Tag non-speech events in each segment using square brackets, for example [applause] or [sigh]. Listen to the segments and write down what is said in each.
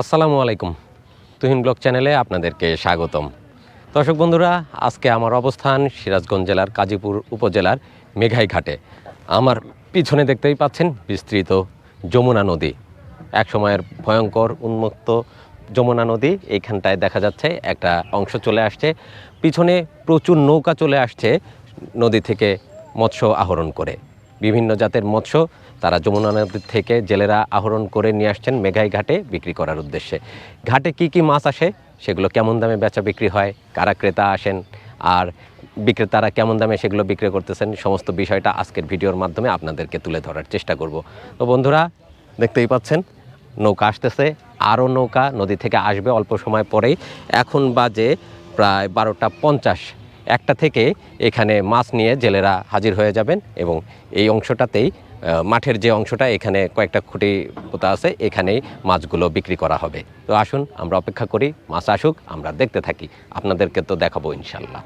আসসালামু আলাইকুম। তুহিন ব্লগ চ্যানেলে আপনাদেরকে স্বাগতম। দর্শক বন্ধুরা, আজকে আমার অবস্থান সিরাজগঞ্জ জেলার কাজীপুর উপজেলার মেঘাই ঘাটে আমার পিছনে দেখতেই পাচ্ছেন বিস্তৃত যমুনা নদী। এক সময়ের ভয়ঙ্কর উন্মুক্ত যমুনা নদী এইখানটায় দেখা যাচ্ছে একটা অংশ চলে আসছে। পিছনে প্রচুর নৌকা চলে আসছে নদী থেকে মৎস্য আহরণ করে। বিভিন্ন জাতের মৎস্য তারা যমুনা নদী থেকে জেলেরা আহরণ করে নিয়ে আসছেন মেঘাই ঘাটে বিক্রি করার উদ্দেশ্যে। ঘাটে কি কি মাছ আসে? সেগুলো কেমন দামে বেচা বিক্রি হয়? কারা ক্রেতা আসেন? আর বিক্রেতারা কেমন দামে সেগুলো বিক্রি করতেছেন? সমস্ত বিষয়টা আজকের ভিডিওর মাধ্যমে আপনাদেরকে তুলে ধরার চেষ্টা করব। তো বন্ধুরা, দেখতেই পাচ্ছেন, নৌকা আসতেছে। আরও নৌকা নদী থেকে আসবে অল্প সময় পরেই। এখন বাজে প্রায় বারোটা পঞ্চাশ। একটা থেকে এখানে মাছ নিয়ে জেলেরা হাজির হয়ে যাবেন এবং এই অংশটাতেই মাঠের যে অংশটা, এখানে কয়েকটা খুঁটি পোতা আছে, এখানেই মাছগুলো বিক্রি করা হবে। তো আসুন, আমরা অপেক্ষা করি, মাছ আসুক, আমরা দেখতে থাকি। আপনাদেরকে তো দেখাবো ইনশাল্লাহ।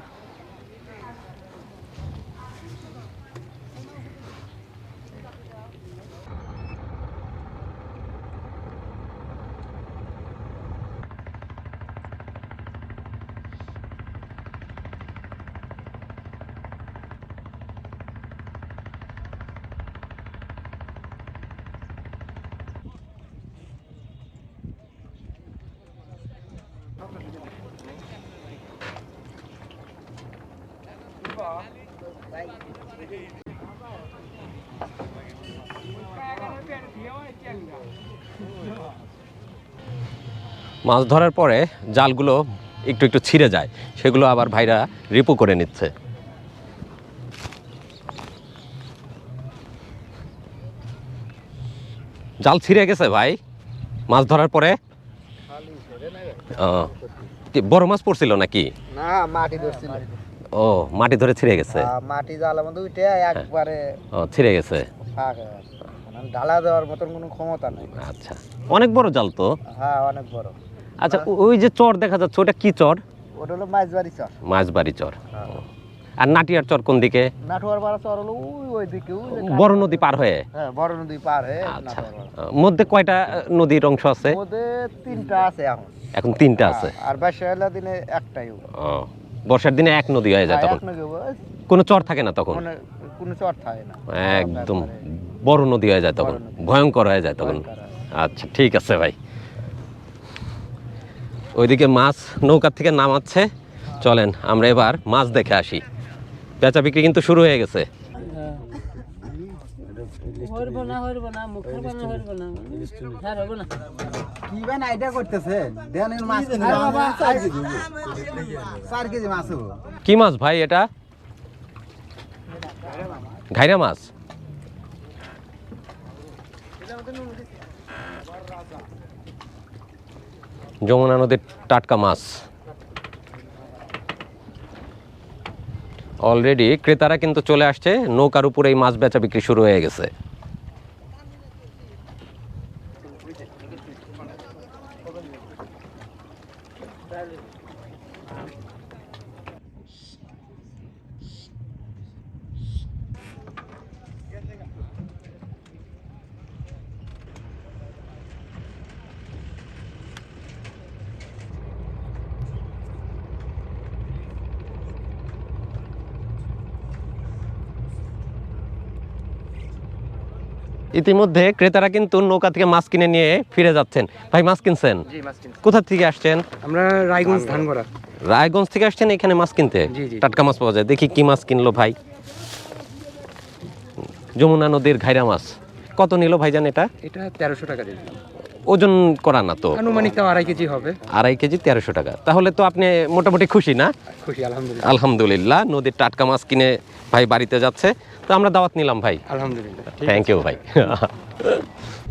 মাছ ধরার পরে জালগুলো একটু একটু ছিঁড়ে যায়। সেগুলো আবার ভাইরা রিপু করে নিচ্ছে। জাল ছিঁড়ে গেছে ভাই। মাছ ধরার পরে? বড় মাছ পড়ছিল নাকি? না মাটি ধরছিল। ও মাটি ধরে ছিঁড়ে গেছে। মাটি জালের মধ্যে উঠে একবারে ও ছিঁড়ে গেছে। হয়ে ঢালা দেওয়ার মতন কোনো ক্ষমতা নেই। আচ্ছা। অনেক বড় জাল তো? হ্যাঁ অনেক বড়। আচ্ছা ওই যে চর দেখা যাচ্ছে ওটা কি চর? ওটা হলো মাছ বাড়ি চর। মাছবাড়ি চর আর নাটিয়ার চর কোন দিকে? নাটুয়ার পাড়া চর হলো ওই ওই দিকে বড় নদী পার হয়ে? হ্যাঁ বড় নদী পার হয়ে আচ্ছা। মধ্যে কয়টা নদীর অংশ আছে? ওদের তিনটা আছে এখন। এখন তিনটা আছে। আর বাসায়লা দিনে একটাই ও। বর্ষার দিনে এক নদী হয়ে যায় তখন? কোনো চর থাকে না তখন? কোনো চর থাকে না। একদম। বড় নদী হয়ে যায় তখন ভয়ঙ্কর হয়ে যায় তখন। আচ্ছা ঠিক আছে ভাই। ওইদিকে মাছ নৌকার থেকে নামাচ্ছে। চলেন আমরা এবার মাছ দেখে আসি। বেচা বিক্রি কিন্তু শুরু হয়ে গেছে। হরব না হরব না মুখের বানা হরব না। হরব না। কি বান আইডিয়া করতেছে? দেন মাছ। চার কেজি। মাছ হব কি মাছ ভাই এটা? ঘাইরা মাছ? যমুনা নদীর টাটকা মাছ। অলরেডি ক্রেতারা কিন্তু চলে আসছে, নৌকার উপরে এই মাছ বেচা বিক্রি শুরু হয়ে গেছে। ইতিমধ্যে ক্রেতারা কিন্তু নৌকা থেকে মাছ কিনে নিয়ে ফিরে যাচ্ছেন। ভাই মাছ কিনছেন? কোথা থেকে আসছেন? আমরা রায়গঞ্জ ধানগড়া রায়গঞ্জ থেকে আসছেন এখানে মাছ কিনতে। টাটকা মাছ পাওয়া যায়। দেখি কি মাছ কিনলো ভাই। যমুনা নদীর ঘাইরা মাছ। কত নিল ভাইজান এটা? এটা তেরোশো টাকা ওজন করা না তো। আনুমানিক তাও আড়াই কেজি হবে। আড়াই কেজি তেরোশো টাকা। তাহলে তো আপনি মোটামুটি খুশি না? খুশি আলহামদুলিল্লাহ। আলহামদুলিল্লাহ নদীর টাটকা মাছ কিনে ভাই বাড়িতে যাচ্ছে। তো আমরা দাওয়াত নিলাম ভাই। আলহামদুলিল্লাহ থ্যাংক ইউ ভাই। [laughs]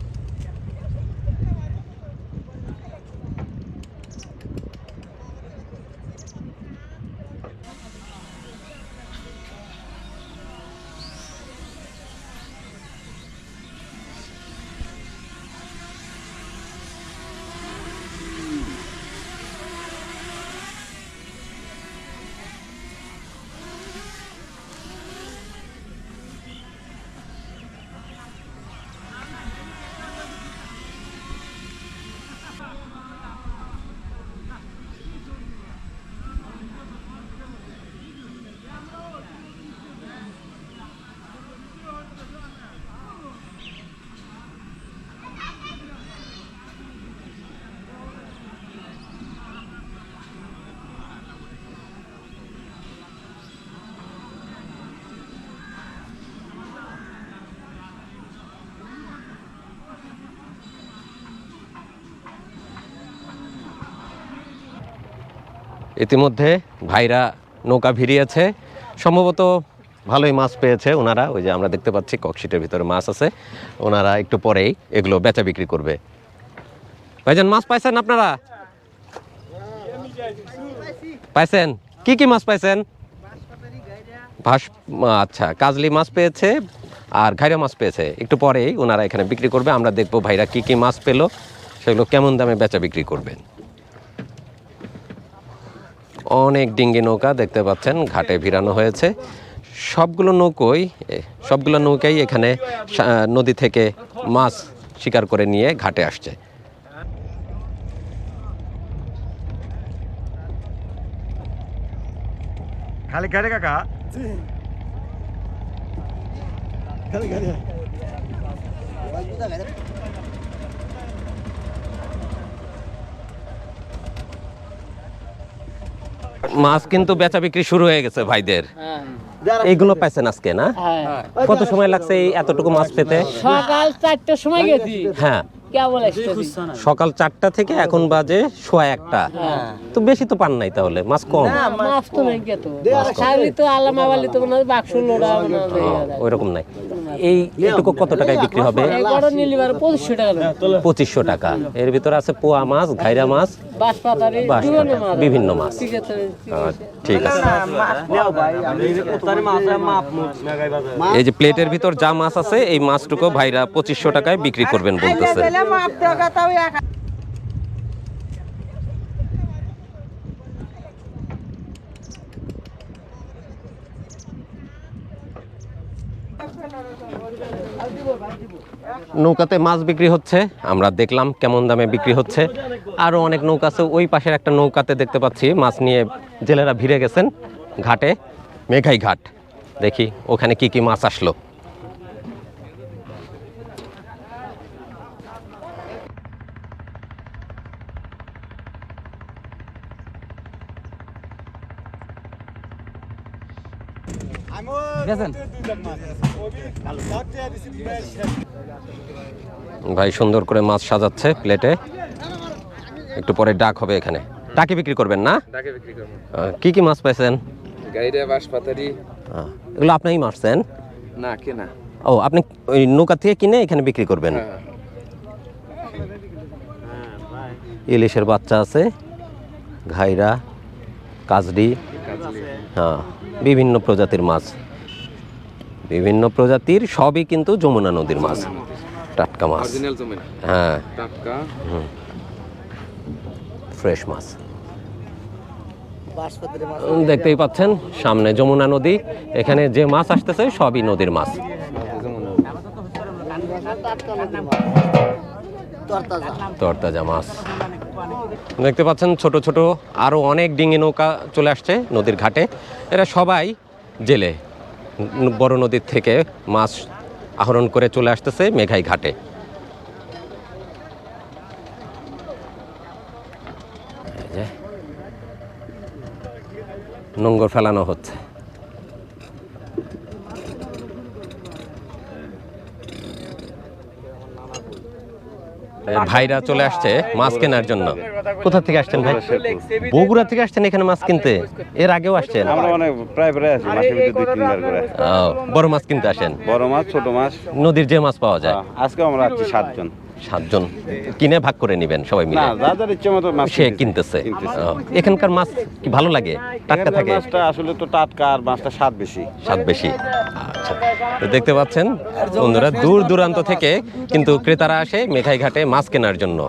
ইতিমধ্যে ভাইরা নৌকা ভিড়িয়েছে। সম্ভবত ভালোই মাছ পেয়েছে ওনারা। ওই যে আমরা দেখতে পাচ্ছি, ককশিটের ভিতরে মাছ আছে। ওনারা একটু পরেই এগুলো বেচা বিক্রি করবে। ভাইজান, মাছ পাইছেন আপনারা? পাইছেন? কি কি মাছ পাইছেন? ভাস আচ্ছা কাজলি মাছ পেয়েছে আর ঘাইরা মাছ পেয়েছে। একটু পরেই ওনারা এখানে বিক্রি করবে। আমরা দেখব ভাইরা কি কি মাছ পেল। সেগুলো কেমন দামে বেচা বিক্রি করবেন। অনেক ডিঙ্গি নৌকা দেখতে পাচ্ছেন ঘাটে ভিড়ানো হয়েছে। সবগুলো নৌকোই এ, সবগুলো নৌকাই এখানে সা- নদী থেকে মাছ শিকার করে নিয়ে ঘাটে আসছে। খালি কাকা? মাছ কিন্তু বেচা বিক্রি শুরু হয়ে গেছে ভাইদের। হ্যাঁ। এইগুলো পাইছেন আজকে না? হ্যাঁ। কত সময় লাগছে এই এতটুকু মাছ পেতে? সকাল চারটার সময় গেছি। হ্যাঁ। সকাল চারটা থেকে এখন বাজে সোয়া একটা। তো বেশি তো পান নাই তাহলে মাছ কম? তো নাই হয় হয় এই এটুকু কত টাকায় বিক্রি হবে? পঁচিশশো টাকা লাগবে পঁচিশশো টাকা। এর ভিতরে আছে পোয়া মাছ ঘাইরা মাছ বিভিন্ন মাছ। ঠিক আছে এই যে প্লেটের ভিতর যা মাছ আছে এই মাছটুকু ভাইরা পঁচিশশো টাকায় বিক্রি করবেন বলতেছে। নৌকাতে মাছ বিক্রি হচ্ছে। আমরা দেখলাম কেমন দামে বিক্রি হচ্ছে। আরও অনেক নৌকা আছে, ওই পাশের একটা নৌকাতে দেখতে পাচ্ছি, মাছ নিয়ে জেলেরা ভিড়ে গেছেন, ঘাটে, মেঘাই ঘাট। দেখি ওখানে কি কি মাছ আসলো। ভাই সুন্দর করে মাছ সাজাচ্ছে প্লেটে। একটু পরে ডাক হবে এখানে। ডাকে বিক্রি করবেন না? ডাকে বিক্রি কি কি মাছ পাইছেন? এগুলো আপনিই মারছেন? না কেনা। ও আপনি ওই নৌকা থেকে কিনে এখানে বিক্রি করবেন? হ্যাঁ। ইলিশের বাচ্চা আছে ঘাইরা কাজরি। হ্যাঁ বিভিন্ন প্রজাতির মাছ। বিভিন্ন প্রজাতির সবই কিন্তু যমুনা নদীর মাছ টাটকা মাছ। হ্যাঁ। টাটকা? ফ্রেশ মাছ। দেখতেই পাচ্ছেন সামনে যমুনা নদী। এখানে যে মাছ আসতেছে সবই নদীর মাছ। তরতাজা মাছ। দেখতে পাচ্ছেন ছোট ছোট আরও অনেক ডিঙি নৌকা চলে আসছে নদীর ঘাটে। এরা সবাই জেলে বড় নদীর থেকে মাছ আহরণ করে চলে আসতেছে মেঘাই ঘাটে। নোংর ফেলানো হচ্ছে। ভাইরা চলে আসছে মাছ কেনার জন্য। কোথা থেকে আসছেন ভাই? বগুড়া থেকে আসছেন এখানে মাছ কিনতে? এর আগেও আসছেন? আমরা মানে প্রায় প্রায় আসি মাসের ভিতরে দুই তিনবার করে। বড় মাছ কিনতে আসেন? বড় মাছ ছোট মাছ। নদীর যে মাছ পাওয়া যায়। আজকে আমরা আছি সাতজন। সাতজন কিনে ভাগ করে নিবেন সবাই মিলে। যা যার ইচ্ছে মতো মাছ সে কিনতেছে। এখানকার মাছ কি ভালো লাগে? টাটকা থাকে? মাছটা আসলে তো টাটকা আর মাছটা স্বাদ বেশি। স্বাদ বেশি। আচ্ছা। তো দেখতে পাচ্ছেন বন্ধুরা দূর দূরান্ত থেকে কিন্তু ক্রেতারা আসে মেঘাই ঘাটে মাছ কেনার জন্য।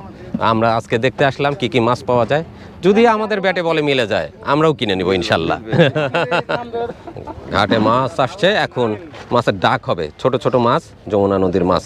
আমরা আজকে দেখতে আসলাম কি কি মাছ পাওয়া যায়। যদি আমাদের ব্যাটে বলে মিলে যায় আমরাও কিনে নিব ইনশাল্লাহ। [laughs] ঘাটে মাছ আসছে এখন মাছের ডাক হবে। ছোট ছোট মাছ যমুনা নদীর মাছ।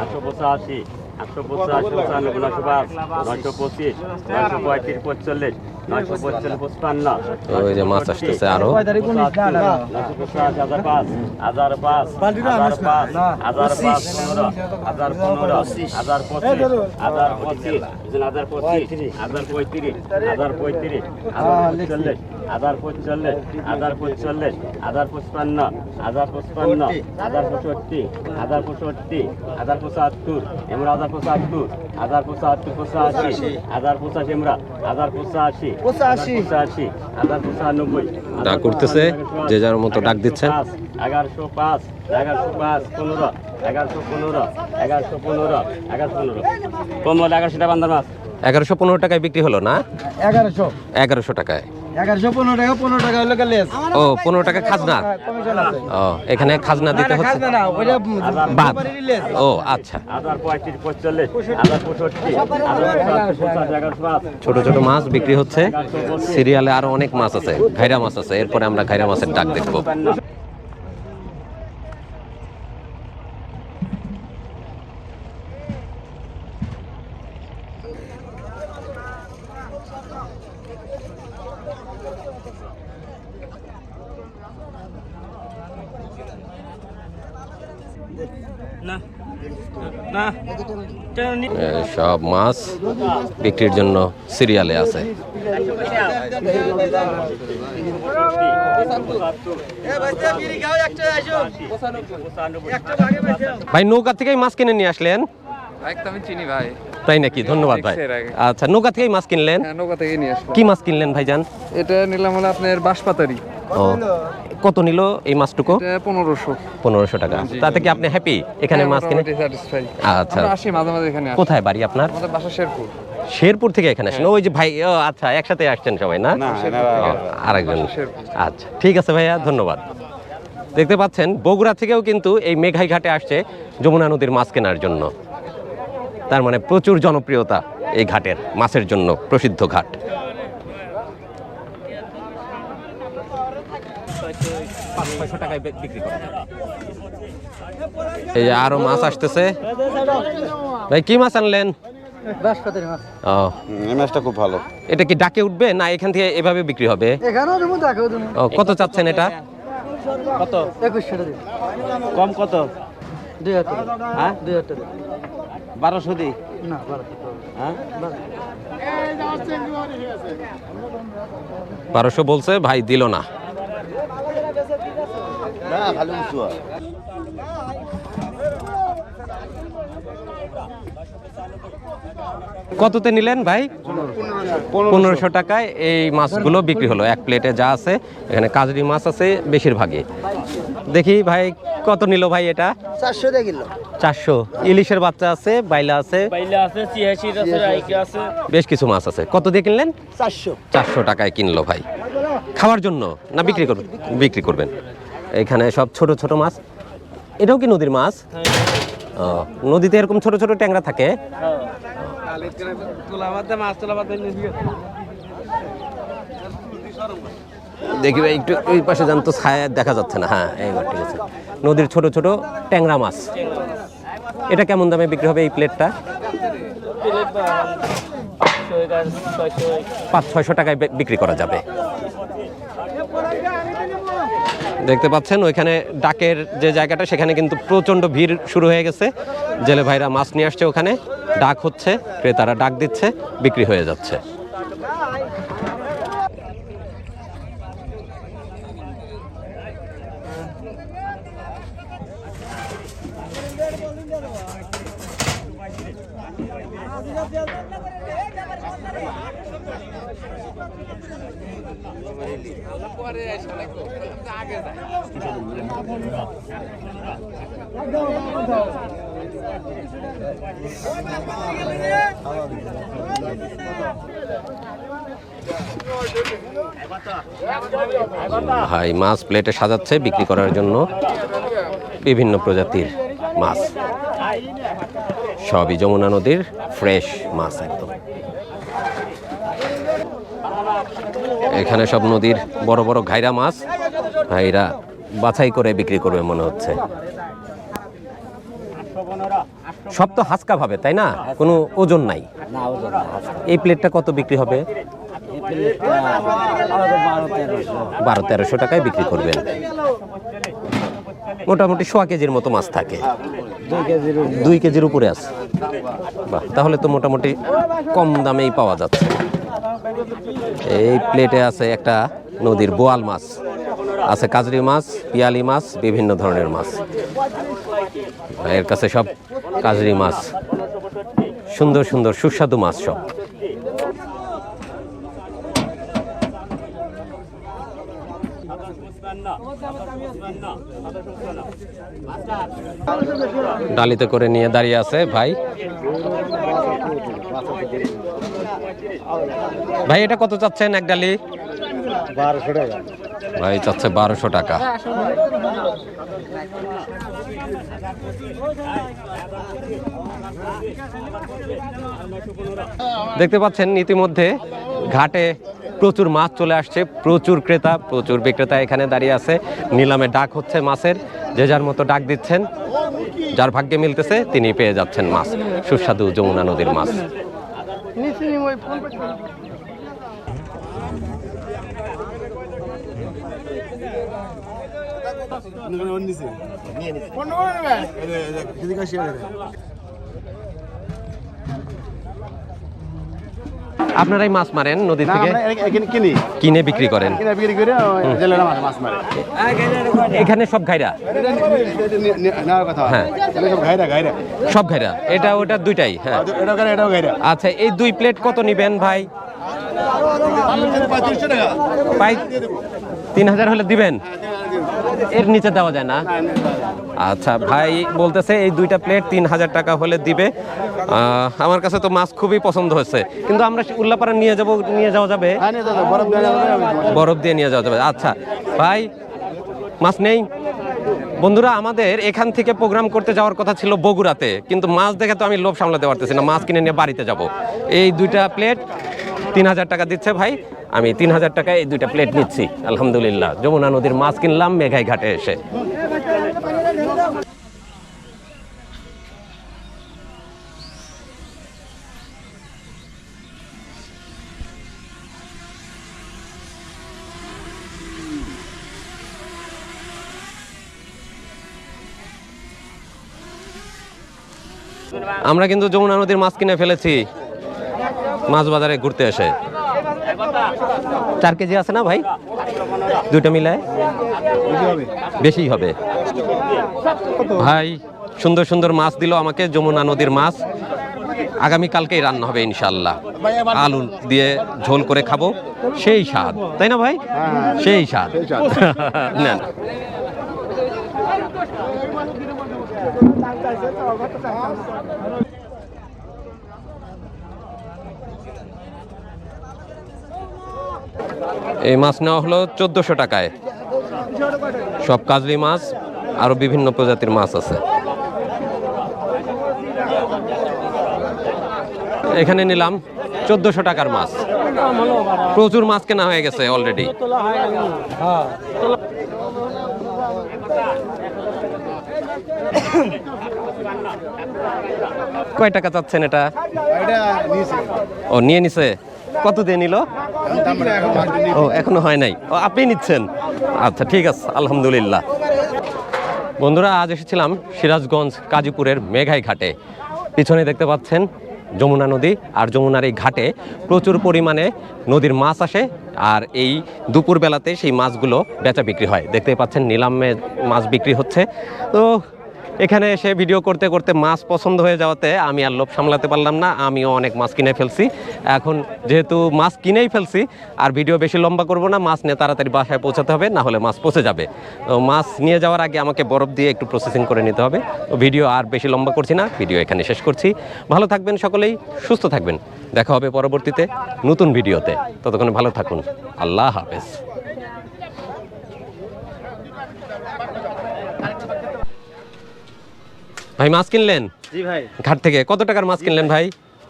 আটশো পঁচাশি আটশো পঁচাশি পঁচানব্বই নশো পাঁচ নশো পঁচিশ নশো পঁয়ত্রিশ পঁয়তাল্লিশ নয়শো পঁয়তাল্লিশ পঁচপান্ন। ওই যে মাছ আসতেছে আরও। নয়শো পঁচাশি হাজার পাঁচ হাজার পাঁচ হাজার পাঁচ হাজার পাঁচ পনেরো হাজার পনেরো হাজার পঁচিশ হাজার পঁচিশ হাজার পঁচিশ হাজার পঁয়ত্রিশ হাজার পঁয়ত্রিশ হাজার পঁয়তাল্লিশ হাজার পঁয়তাল্লিশ হাজার পঁয়তাল্লিশ হাজার পঁচপান্ন হাজার পঁচপান্ন হাজার পঁয়ষট্টি হাজার পঁয়ষট্টি হাজার পঁচাত্তর এমরা হাজার পঁচাত্তর হাজার পঁচাত্তর পঁচাশি হাজার পঁচাশি এমরা হাজার পঁচাশি পঁচাশি। পঁচাশি হাজার পঁচানব্বই ডাক করতেছে, যে যার মতো ডাক দিচ্ছেন। এগারোশো পাঁচ এগারোশো পাঁচ পনেরো এগারোশো পনেরো এগারোশো পনেরো এগারোশো পনেরো। পনেরো এগারোশো টাকা বান্দার মাছ? এগারোশো পনেরো টাকায় বিক্রি হলো না? এগারোশো। এগারোশো টাকায়। এগারোশো পনেরো টাকা পনেরো টাকা হলো লেস। ও পনেরো টাকা খাজনা? ও এখানে খাজনা দিতে হচ্ছে? বাদ। ও আচ্ছা। ছোট ছোট মাছ বিক্রি হচ্ছে। সিরিয়ালে আরও অনেক মাছ আছে ঘাইরা মাছ আছে। এরপরে আমরা ঘাইরা মাছের ডাক দেখব। সব মাছ বিক্রির জন্য সিরিয়ালে আছে। ভাই নৌকা থেকেই মাছ কিনে নিয়ে আসলেন? চিনি ভাই। তাই নাকি? ধন্যবাদ ভাই। আচ্ছা নৌকা থেকেই মাছ কিনলেন? হ্যাঁ নৌকা থেকে নিয়ে আসলাম। কি মাছ কিনলেন ভাইজান? এটা নিলাম হলো আপনার বাঁশপাতারি। ও কত নিল এই মাছটুকু? পনেরোশো। পনেরোশো টাকা। তাতে কি আপনি হ্যাপি এখানে মাছ কিনে আচ্ছা। আসি মাঝে মাঝে এখানে কোথায় বাড়ি আপনার? বাসা শেরপুর। শেরপুর থেকে এখানে আসেন। ওই যে ভাই ও আচ্ছা একসাথে আসছেন সবাই না? আরেকজন। আচ্ছা ঠিক আছে ভাইয়া ধন্যবাদ। দেখতে পাচ্ছেন বগুড়া থেকেও কিন্তু এই মেঘাই ঘাটে আসছে যমুনা নদীর মাছ কেনার জন্য। তার মানে প্রচুর জনপ্রিয়তা এই ঘাটের মাছের জন্য প্রসিদ্ধ ঘাট। এই আরও মাছ আসতেছে। ভাই কি মাছ আনলেন? বাসপাতারি ও। মাছটা খুব ভালো। এটা কি ডাকে উঠবে না এখান থেকে এভাবে বিক্রি হবে? এখানেও দেবো তাকেও দেবো। ও, কত চাচ্ছেন এটা? কত? একুশশো কম কত? দুই হাজার হ্যাঁ? দুই হাজার টাকা। বারোশো দি? না বারো টাকা হ্যাঁ? বারোশো বলছে ভাই দিল না। কততে নিলেন ভাই? পনেরোশো টাকায় এই মাছগুলো বিক্রি হলো। এক প্লেটে যা আছে এখানে কাজরি মাছ আছে বেশিরভাগই। দেখি ভাই কত নিল ভাই এটা? চারশো কিলো চারশো। ইলিশের বাচ্চা আছে বাইলা আছে। বেশ কিছু মাছ আছে। কত দিয়ে কিনলেন? চারশো। চারশো টাকায় কিনলো ভাই। খাওয়ার জন্য না বিক্রি করবেন বিক্রি করবেন? এখানে সব ছোট ছোট মাছ। এটাও কি নদীর মাছ? ও, নদীতে এরকম ছোট ছোট ট্যাংরা থাকে? দেখি ভাই, একটু ওই পাশে যান তো ছায়া দেখা যাচ্ছে না। হ্যাঁ এইবার ঠিক আছে। নদীর ছোট ছোট ট্যাংরা মাছ। এটা কেমন দামে বিক্রি হবে এই প্লেটটা? পাঁচ, ছয়শো টাকায় বিক্রি করা যাবে। দেখতে পাচ্ছেন, ওইখানে ডাকের যে জায়গাটা, সেখানে কিন্তু প্রচণ্ড ভিড় শুরু হয়ে গেছে। জেলে ভাইরা মাছ নিয়ে আসছে ওখানে। ডাক হচ্ছে, ক্রেতারা ডাক দিচ্ছে, বিক্রি হয়ে যাচ্ছে। ভাই মাছ প্লেটে সাজাচ্ছে, বিক্রি করার জন্য বিভিন্ন প্রজাতির মাছ। সবই যমুনা নদীর ফ্রেশ মাছ একদম। এখানে সব নদীর বড় বড় ঘাইরা মাছ এরা বাছাই করে বিক্রি করবে মনে হচ্ছে। সব তো হাসকা ভাবে তাই না? কোনো ওজন নাই। এই প্লেটটা কত বিক্রি হবে? বারো তেরোশো টাকায় বিক্রি করবেন। মোটামুটি সোয়া কেজির মতো মাছ থাকে। দুই কেজির উপরে। আছে। বাহ তাহলে তো মোটামুটি কম দামেই পাওয়া যাচ্ছে। এই প্লেটে আছে একটা নদীর বোয়াল মাছ। আছে কাজরি মাছ পিয়ালি মাছ বিভিন্ন ধরনের মাছ। এর কাছে সব কাজরি মাছ। সুন্দর সুন্দর সুস্বাদু মাছ সব। ডালিতে করে নিয়ে দাঁড়িয়ে আছে ভাই। ভাই এটা কত চাচ্ছেন এক ডালি? বারোশো টাকা। ভাই চাচ্ছে বারোশো টাকা। দেখতে পাচ্ছেন ইতিমধ্যে ঘাটে প্রচুর মাছ চলে আসছে প্রচুর ক্রেতা প্রচুর বিক্রেতা এখানে দাঁড়িয়ে আছে। নিলামে ডাক হচ্ছে মাছের যে যার মতো ডাক দিচ্ছেন যার ভাগ্যে মিলতেছে তিনি পেয়ে যাচ্ছেন মাছ। সুস্বাদু যমুনা নদীর মাছ। আপনারাই মাছ মারেন নদী থেকে? কিনি। কিনে বিক্রি করেন। কিনে বিক্রি করে জেলেরা মাছ মাছ মারে। এখানে সব ঘাইরা? হ্যাঁ। সব ঘাইরা এটা ওটা দুইটাই হ্যাঁ। ঘাইরা আচ্ছা এই দুই প্লেট কত নিবেন ভাই? তিন হাজার হলে দিবেন। এর নিচে দেওয়া যায় না। আচ্ছা ভাই বলতেছে এই দুইটা প্লেট তিন হাজার টাকা হলে দিবে। আমার কাছে তো মাছ খুবই পছন্দ হয়েছে। কিন্তু আমরা উল্লাপাড়া নিয়ে যাব নিয়ে যাওয়া যাবে? হ্যাঁ? বরফ দিয়ে নিয়ে যাওয়া যাবে। আচ্ছা ভাই মাছ নেই। বন্ধুরা আমাদের এখান থেকে প্রোগ্রাম করতে যাওয়ার কথা ছিল বগুড়াতে। কিন্তু মাছ দেখে তো আমি লোভ সামলাতে পারতেছি না মাছ কিনে নিয়ে বাড়িতে যাব। এই দুইটা প্লেট তিন হাজার টাকা দিচ্ছে ভাই। আমি তিন হাজার টাকায় এই দুইটা প্লেট নিচ্ছি। আলহামদুলিল্লাহ। যমুনা নদীর মাছ কিনলাম মেঘাই ঘাটে এসে। আমরা কিন্তু যমুনা নদীর মাছ কিনে ফেলেছি। মাছ বাজারে ঘুরতে আসে। চার কেজি আছে না ভাই? দুইটা মিলায়? বেশি হবে। ভাই, সুন্দর সুন্দর মাছ দিল আমাকে, যমুনা নদীর মাছ। আগামী কালকেই রান্না হবে ইনশাল্লাহ আলু দিয়ে ঝোল করে খাব। সেই স্বাদ। তাই না ভাই? সেই স্বাদ। নেন। এই মাছ নেওয়া হলো চোদ্দোশো টাকায়। সব কাজলি মাছ আরও বিভিন্ন প্রজাতির মাছ আছে। এখানে নিলাম চোদ্দোশো টাকার মাছ। প্রচুর মাছ কেনা হয়ে গেছে অলরেডি কয় টাকা চাচ্ছেন এটা? এটা ও নিয়ে নিছে। কত দিয়ে নিল? ও, এখনও হয় নাই। ও, আপনি নিচ্ছেন? আচ্ছা ঠিক আছে, আলহামদুলিল্লাহ। বন্ধুরা, আজ এসেছিলাম সিরাজগঞ্জ কাজীপুরের মেঘাই ঘাটে। পিছনে দেখতে পাচ্ছেন যমুনা নদী, আর যমুনার এই ঘাটে প্রচুর পরিমাণে নদীর মাছ আসে, আর এই দুপুর বেলাতে সেই মাছগুলো বেচা বিক্রি হয়। দেখতে পাচ্ছেন, নিলামে মাছ বিক্রি হচ্ছে। তো এখানে এসে ভিডিও করতে করতে মাছ পছন্দ হয়ে যাওয়াতে আমি আর লোভ সামলাতে পারলাম না, আমিও অনেক মাছ কিনে ফেলছি। এখন যেহেতু মাছ কিনেই ফেলছি, আর ভিডিও বেশি লম্বা করব না, মাছ নিয়ে তাড়াতাড়ি বাসায় পৌঁছাতে হবে, না হলে মাছ পচে যাবে। তো মাছ নিয়ে যাওয়ার আগে আমাকে বরফ দিয়ে একটু প্রসেসিং করে নিতে হবে। তো ভিডিও আর বেশি লম্বা করছি না ভিডিও এখানে শেষ করছি। ভালো থাকবেন সকলেই, সুস্থ থাকবেন। দেখা হবে পরবর্তীতে নতুন ভিডিওতে ততক্ষণে ভালো থাকুন। আল্লাহ হাফেজ। ভাই মাছ কিনলেন? জি ভাই। ঘাট থেকে। কত টাকার মাছ কিনলেন ভাই।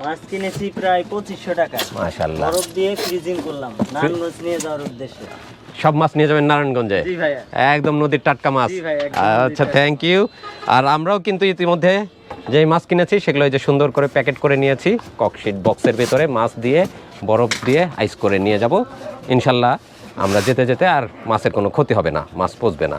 মাছ কিনেছি প্রায় পঁচিশশো টাকা। মাশাল্লাহ বরফ দিয়ে ফ্রিজিং করলাম। নারায়ণগঞ্জ নিয়ে যাওয়ার উদ্দেশ্যে। সব মাছ নিয়ে যাবেন নারায়ণগঞ্জে? জি ভাই একদম নদীর টাটকা মাছ। আচ্ছা থ্যাংক ইউ আর আমরাও কিন্তু ইতিমধ্যে যেই মাছ কিনেছি সেগুলো এই যে সুন্দর করে প্যাকেট করে নিয়েছি। ককশিট বক্সের ভিতরে মাছ দিয়ে বরফ দিয়ে আইস করে নিয়ে যাব। ইনশাল্লাহ আমরা যেতে যেতে আর মাছের কোনো ক্ষতি হবে না মাছ পচবে না।